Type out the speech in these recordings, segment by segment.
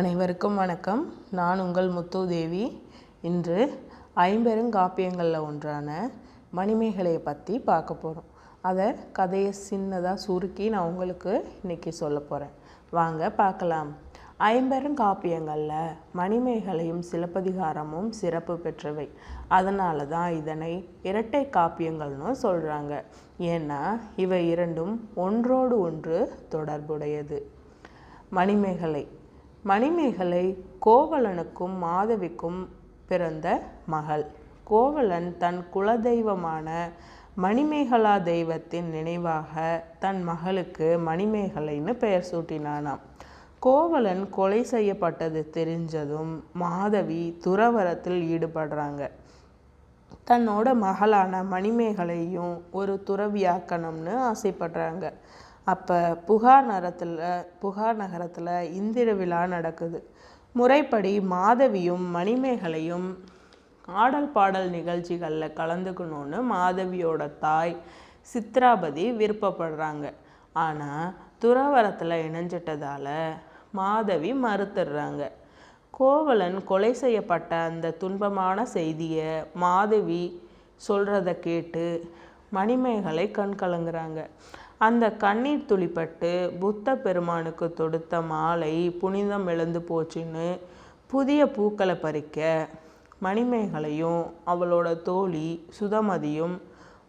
அனைவருக்கும் வணக்கம். நான் உங்கள் முத்துதேவி இன்று ஐம்பெருங்காப்பியங்களில் ஒன்றான மணிமேகலையை பற்றி பார்க்க போகிறோம் அதை கதையை சின்னதாக சுருக்கி நான் உங்களுக்கு இன்றைக்கி சொல்ல போகிறேன் வாங்க பார்க்கலாம். ஐம்பெருங்காப்பியங்களில் மணிமேகலையும் சிலப்பதிகாரமும் சிறப்பு பெற்றவை. அதனால தான் இதனை இரட்டை காப்பியங்கள்னு சொல்கிறாங்க ஏன்னா இவை இரண்டும் ஒன்றோடு ஒன்று தொடர்புடையது. மணிமேகலை மணிமேகலை கோவலனுக்கும் மாதவிக்கும் பிறந்த மகள். கோவலன் தன் குலதெய்வமான மணிமேகலா தெய்வத்தின் நினைவாக தன் மகளுக்கு மணிமேகலைன்னு பெயர் சூட்டினானாம். கோவலன் கொலை செய்யப்பட்டது தெரிஞ்சதும் மாதவி துறவரத்தில் ஈடுபடுறாங்க. தன்னோட மகளான மணிமேகலையும் ஒரு துறவியாக்கணும்னு ஆசைப்படுறாங்க. அப்போ புகார் நகரத்தில் புகார் நகரத்தில் இந்திர விழா நடக்குது. முறைப்படி மாதவியும் மணிமேகலையும் ஆடல் பாடல் நிகழ்ச்சிகளில் கலந்துக்கணும்னு மாதவியோட தாய் சித்ராபதி விருப்பப்படுறாங்க. ஆனால் துறவரத்தில் இணைஞ்சிட்டதால் மாதவி மறுத்துடுறாங்க. கோவலன் கொலை செய்யப்பட்ட அந்த துன்பமான செய்தியை மாதவி சொல்கிறத கேட்டு மணிமேகலை கண் கலங்குறாங்க. அந்த கண்ணீர் துளிப்பட்டு புத்த பெருமானுக்கு தொடுத்த மாலை புனிதம் எழுந்து போச்சுன்னு புதிய பூக்களை பறிக்க மணிமேகலையும் அவளோட தோழி சுதமதியும்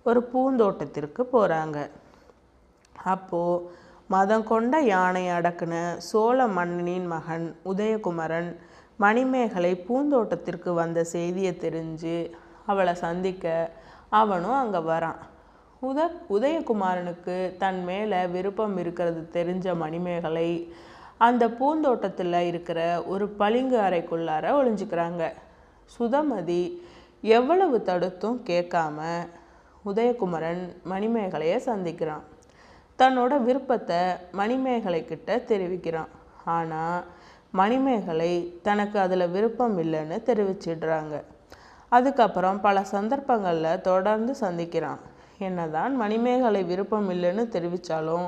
ஒரு பூந்தோட்டத்திற்கு போகிறாங்க அப்போது மதம் கொண்ட யானை அடக்குன சோழ மன்னனின் மகன் உதயகுமரன் மணிமேகலை பூந்தோட்டத்திற்கு வந்த செய்தியை தெரிஞ்சு அவளை சந்திக்க அவனும் அங்கே வரான். உத உதயகுமாரனுக்கு தன் மேலே விருப்பம் இருக்கிறது தெரிஞ்ச மணிமேகலை அந்த பூந்தோட்டத்தில் இருக்கிற ஒரு பளிங்கு அறைக்குள்ளார ஒளிஞ்சுக்கிறாங்க. சுதமதி எவ்வளவு தடுத்தும் கேட்காம உதயகுமரன் மணிமேகலையை சந்திக்கிறான். தன்னோட விருப்பத்தை மணிமேகலை கிட்ட தெரிவிக்கிறான். ஆனால் மணிமேகலை தனக்கு அதில் விருப்பம் இல்லைன்னு தெரிவிச்சிடுறாங்க. அதுக்கப்புறம் பல சந்தர்ப்பங்களில் தொடர்ந்து சந்திக்கிறான். என்னதான் மணிமேகலை விருப்பம் இல்லைன்னு தெரிவித்தாலும்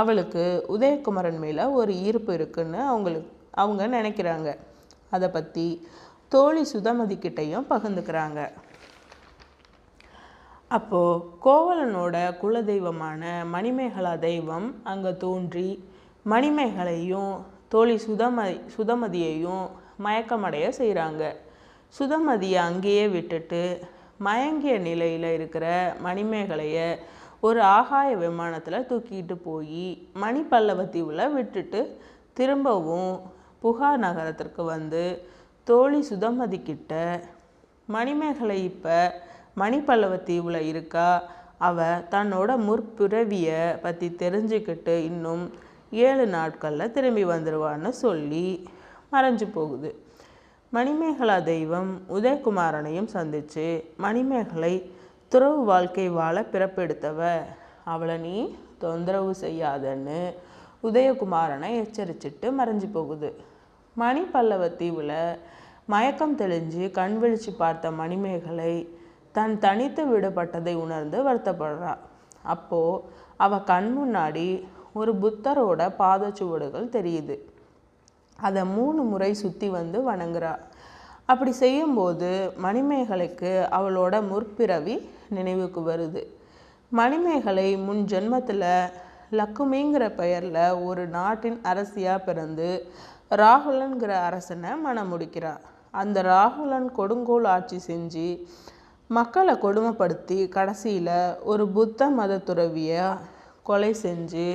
அவளுக்கு உதயகுமரன் மேலே ஒரு ஈர்ப்பு இருக்குன்னு அவங்களுக்கு அவங்க நினைக்கிறாங்க. அதை பற்றி தோழி சுதமதி கிட்டையும் பகிர்ந்துக்கிறாங்க. அப்போது கோவலனோட குலதெய்வமான மணிமேகலா தெய்வம் அங்கே தோன்றி மணிமேகலையும் தோழி சுதமதி சுதமதியையும் மயக்கமடைய செய்கிறாங்க சுதமதியை அங்கேயே விட்டுட்டு மயங்கிய நிலையில் இருக்கிற மணிமேகலையை ஒரு ஆகாய விமானத்தில் தூக்கிட்டு போய் மணிப்பல்லவ தீவில் விட்டுட்டு திரும்பவும் புகார் நகரத்திற்கு வந்து தோழி சுதமதி கிட்ட மணிமேகலை இப்போ மணிப்பல்லவ தீவில் இருக்கா? அவ தன்னோட முற்பிறவியை பற்றி தெரிஞ்சுக்கிட்டு இன்னும் ஏழு நாட்களில் திரும்பி வந்துடுவான்னு சொல்லி மறைஞ்சு போகுது. மணிமேகலா தெய்வம் உதயகுமாரனையும் சந்திச்சு மணிமேகலை துறவு வாழ்க்கை வாழ பிறப்பெடுத்தவ அவளை நீ தொந்தரவு செய்யாதன்னு உதயகுமாரனை எச்சரிச்சிட்டு மறைஞ்சு போகுது. மணி பல்லவ தீவில் மயக்கம் தெளிஞ்சு கண் விழிச்சு பார்த்த மணிமேகலை தன் தனித்து விடப்பட்டதை உணர்ந்து வருத்தப்படுறா. அப்போது அவ கண் முன்னாடி ஒரு புத்தரோட பாதச்சுவடுகள் தெரியுது. அதை மூணு முறை சுற்றி வந்து வணங்குறா. அப்படி செய்யும்போது மணிமேகலைக்கு அவளோட முற்பிறவி நினைவுக்கு வருது. மணிமேகலை முன் ஜென்மத்தில் லக்குமிங்கிற பெயரில் ஒரு நாட்டின் அரசியாக பிறந்து ராகுலன்கிற அரசனை மனம் முடிக்கிறார் அந்த ராகுலன் கொடுங்கோல் ஆட்சி செஞ்சு மக்களை கொடுமைப்படுத்தி கடைசியில் ஒரு புத்த மத துறவியை கொலை செஞ்சு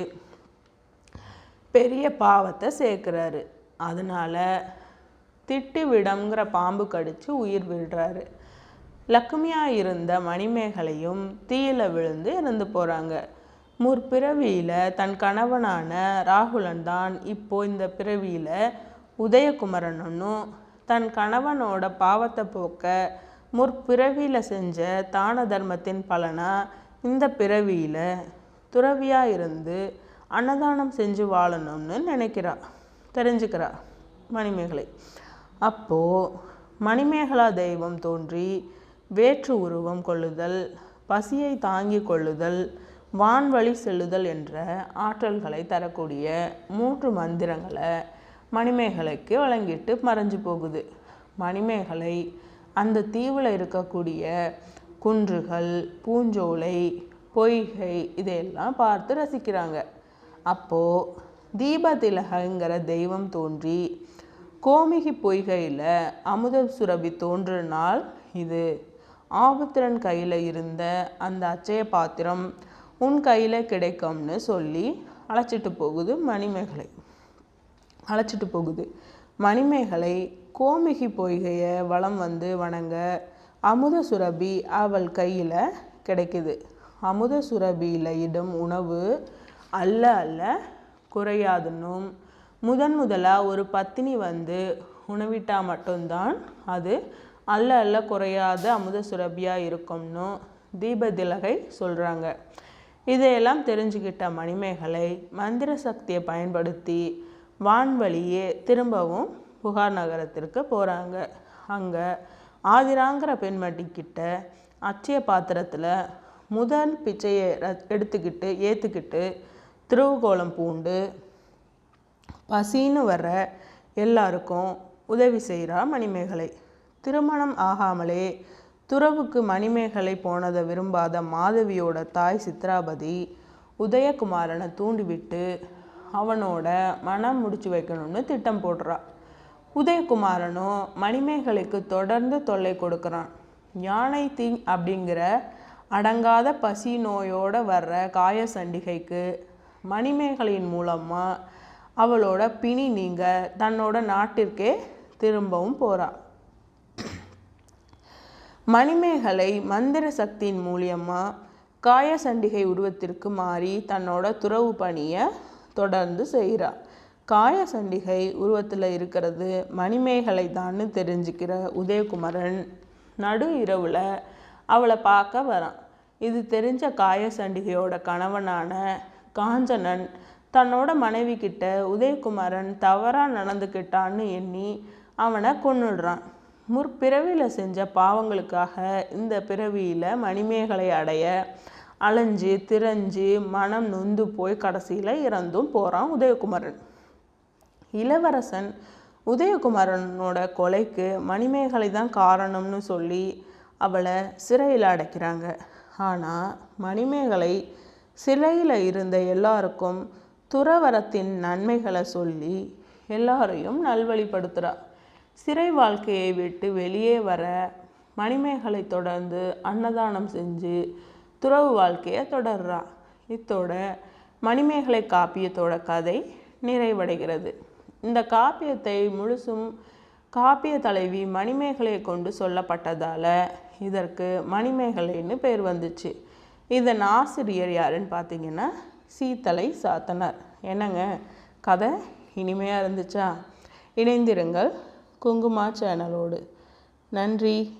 பெரிய பாவத்தை சேர்க்குறாரு. அதனால் திட்டுவிடம்ங்கிற பாம்பு கடித்து உயிர் விடுறாரு. லக்ஷ்மியாக இருந்த மணிமேகலையும் தீயில விழுந்து இறந்து போகிறாங்க முற்பிறவியில் தன் கணவனான ராகுலன் தான் இப்போ இந்த பிறவியில் உதயகுமரனும் தன் கணவனோட பாவத்தை போக்க முற்பிறவியில் செஞ்ச தான தர்மத்தின் பலனாக இந்த பிறவியில் துறவியாக இருந்து அன்னதானம் செஞ்சு வாழணும்னு நினைக்கிறா. தெரிஞ்சுக்கிறா மணிமேகலை. அப்போது மணிமேகலா தெய்வம் தோன்றி வேற்று உருவம் கொள்ளுதல் பசியை தாங்கி கொள்ளுதல் வான்வழி செல்லுதல் என்ற ஆற்றல்களை தரக்கூடிய மூன்று மந்திரங்களை மணிமேகலைக்கு வழங்கிட்டு மறைஞ்சு போகுது. மணிமேகலை அந்த தீவில் இருக்கக்கூடிய குன்றுகள் பூஞ்சோலை பொய்கை இதையெல்லாம் பார்த்து ரசிக்கிறாங்க. அப்போது தீபதிலகங்கிற தெய்வம் தோன்றி கோமிகி பொய்கையில் அமுத சுரபி தோன்ற நாள் இது. ஆபுத்திரன் கையில் இருந்த அந்த அச்சய பாத்திரம் உன் கையில் கிடைக்கும்னு சொல்லி அழைச்சிட்டு போகுது மணிமேகலை. அழைச்சிட்டு போகுது. மணிமேகலை கோமிகி பொய்கையை வளம் வந்து வணங்க அமுத சுரபி அவள் கையில் கிடைக்குது. அமுத சுரபியில் இடம் உணவு அல்ல அல்ல குறையாதுன்னும். முதன் முதலாக ஒரு பத்தினி வந்து உணவிட்டால் மட்டும்தான் அது அல்ல அல்ல குறையாத அமுத சுரபியாக இருக்கும்னு தீபதிலகை சொல்கிறாங்க இதையெல்லாம் தெரிஞ்சுக்கிட்ட மணிமேகலை மந்திர சக்தியை பயன்படுத்தி வான்வழியே திரும்பவும் புகார் நகரத்திற்கு போகிறாங்க அங்கே ஆதிராங்கிற பெண்மட்டிக்கிட்ட அச்சய பாத்திரத்தில் முதல் பிச்சையை எடுத்துக்கிட்டு ஏற்றுக்கிட்டு திருவுகோலம் பூண்டு பசின்னு வர்ற எல்லாருக்கும் உதவி செய்கிறா மணிமேகலை. திருமணம் ஆகாமலே துறவுக்கு மணிமேகலை போனதை விரும்பாத மாதவியோட தாய் சித்ராபதி உதயகுமாரனை தூண்டிவிட்டு அவனோட மனம் முடிச்சு வைக்கணும்னு திட்டம் போடுறா. உதயகுமாரனும் மணிமேகலைக்கு தொடர்ந்து தொல்லை கொடுக்குறான். யானை தீ அப்படிங்கிற அடங்காத பசி நோயோடு வர்ற காய சண்டிகைக்கு மணிமேகலையின் மூலமாக அவளோட பிணி நீங்க தன்னோட நாட்டிற்கே திரும்பவும் போகிறாள் மணிமேகலை மந்திர சக்தியின் மூலியமா காய சண்டிகை உருவத்திற்கு மாறி தன்னோட துறவு பணியை தொடர்ந்து செய்கிறாள் காய சண்டிகை உருவத்தில் இருக்கிறது மணிமேகலை தான்னு தெரிஞ்சுக்கிற உதயகுமரன் நடு இரவில் அவளை பார்க்க வரான். இது தெரிஞ்ச காய சண்டிகையோட கணவனான காஞ்சனன் தன்னோட மனைவி கிட்ட உதயகுமாரன் தவறாக நடந்துக்கிட்டான்னு எண்ணி அவனை கொன்னுடுறான். முற்பிறவியில் செஞ்ச பாவங்களுக்காக இந்த பிறவியில் மணிமேகலை அடைய அலைஞ்சு திரஞ்சு மனம் நொந்து போய் கடைசியில் இறந்தும் போகிறான் உதயகுமாரன். இளவரசன் உதயகுமாரனோட கொலைக்கு மணிமேகலை தான் காரணம்னு சொல்லி அவளை சிறையில் அடைக்கிறாங்க. ஆனால் மணிமேகலை சிறையில் இருந்த எல்லாருக்கும் துறவரத்தின் நன்மைகளை சொல்லி எல்லாரையும் நல்வழிப்படுத்துகிறார் சிறை வாழ்க்கையை விட்டு வெளியே வர மணிமேகலை தொடர்ந்து அன்னதானம் செஞ்சு துறவு வாழ்க்கையை தொடர்றா. இத்தோட மணிமேகலை காப்பியத்தோட கதை நிறைவடைகிறது. இந்த காப்பியத்தை முழுசும் காப்பிய தலைவி மணிமேகலையை கொண்டு சொல்லப்பட்டதால் இதற்கு மணிமேகலைன்னு பேர் வந்துச்சு. இதன் ஆசிரியர் யாருன்னு பார்த்தீங்கன்னா சீத்தலை சாத்தனார். என்னங்க? கதை இனிமையாக இருந்துச்சா? இணைந்திருங்கள் குங்குமா சேனலோடு. நன்றி.